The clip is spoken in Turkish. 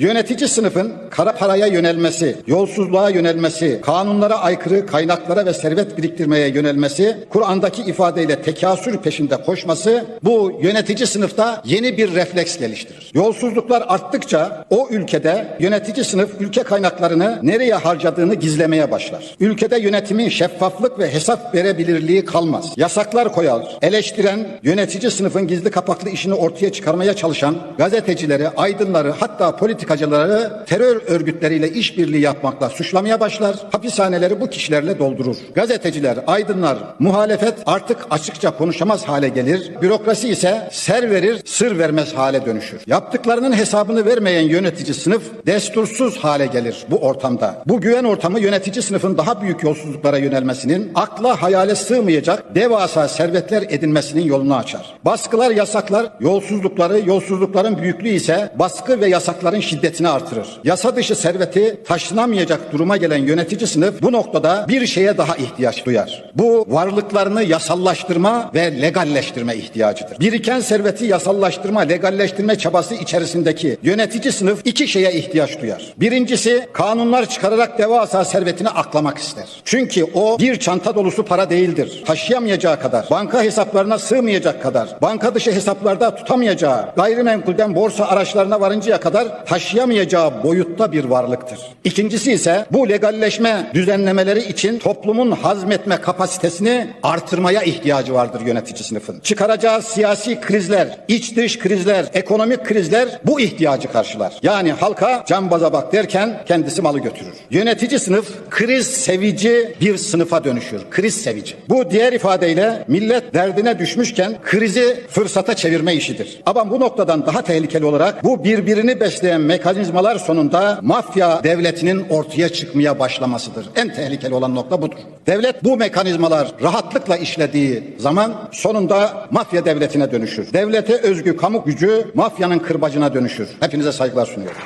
Yönetici sınıfın kara paraya yönelmesi, yolsuzluğa yönelmesi, kanunlara aykırı kaynaklara ve servet biriktirmeye yönelmesi, Kur'an'daki ifadeyle tekasür peşinde koşması bu yönetici sınıfta yeni bir refleks geliştirir. Yolsuzluklar arttıkça o ülkede yönetici sınıf ülke kaynaklarını nereye harcadığını gizlemeye başlar. Ülkede yönetimin şeffaflık ve hesap verebilirliği kalmaz. Yasaklar koyar. Eleştiren, yönetici sınıfın gizli kapaklı işini ortaya çıkarmaya çalışan gazetecileri, aydınları hatta politikacıları terör örgütleriyle işbirliği yapmakla suçlamaya başlar. Hapishaneleri bu kişilerle doldurur. Gazeteciler, aydınlar, muhalefet artık açıkça konuşamaz hale gelir. Bürokrasi ise ser verir, sır vermez hale dönüşür. Yaptıklarının hesabını vermeyen yönetici sınıf destursuz hale gelir bu ortamda. Bu güven ortamı yönetici sınıfın daha büyük yolsuzluklara yönelmesinin, akla hayale sığmayacak devasa servetler edinmesinin yolunu açar. Baskılar, yasaklar yolsuzlukları, yolsuzlukların büyüklüğü ise baskı ve yasakların şiddetini artırır. Yasa dışı serveti taşınamayacak duruma gelen yönetici sınıf bu noktada bir şeye daha ihtiyaç duyar. Bu varlıklarını yasallaştırma ve legalleştirme ihtiyacıdır. Biriken serveti yasallaştırma, legalleştirme çabası içerisindeki yönetici sınıf iki şeye ihtiyaç duyar. Birincisi kanunlar çıkararak devasa servetini aklamak ister. Çünkü o bir çanta dolusu para değildir. Taşıyamayacağı kadar, banka hesaplarına sığmayacak kadar, banka dışı hesaplarda tutamayacağı, gayrimenkulden borsa araçlarına varıncaya kadar taşıyamayacağı boyutta bir varlıktır. İkincisi ise bu legalleşme düzenlemeleri için toplumun hazmetme kapasitesini artırmaya ihtiyacı vardır yönetici sınıfın. Çıkaracağı siyasi krizler, iç dış krizler, ekonomik krizler bu ihtiyacı karşılar. Yani halka cambaza bak derken kendisi malı götürür. Yönetici sınıf kriz sevici bir sınıfa dönüşür. Kriz sevici. Bu diğer ifadeyle millet derdine düşmüşken krizi fırsata çevirme işidir. Ama bu noktadan daha tehlikeli olarak bu birbirini besleyen mekanizmalar sonunda mafya devletinin ortaya çıkmaya başlamasıdır. En tehlikeli olan nokta budur. Devlet bu mekanizmalar rahatlıkla işlediği zaman sonunda mafya devletine dönüşür. Devlete özgü kamu gücü mafyanın kırbacına dönüşür. Hepinize saygılar sunuyorum.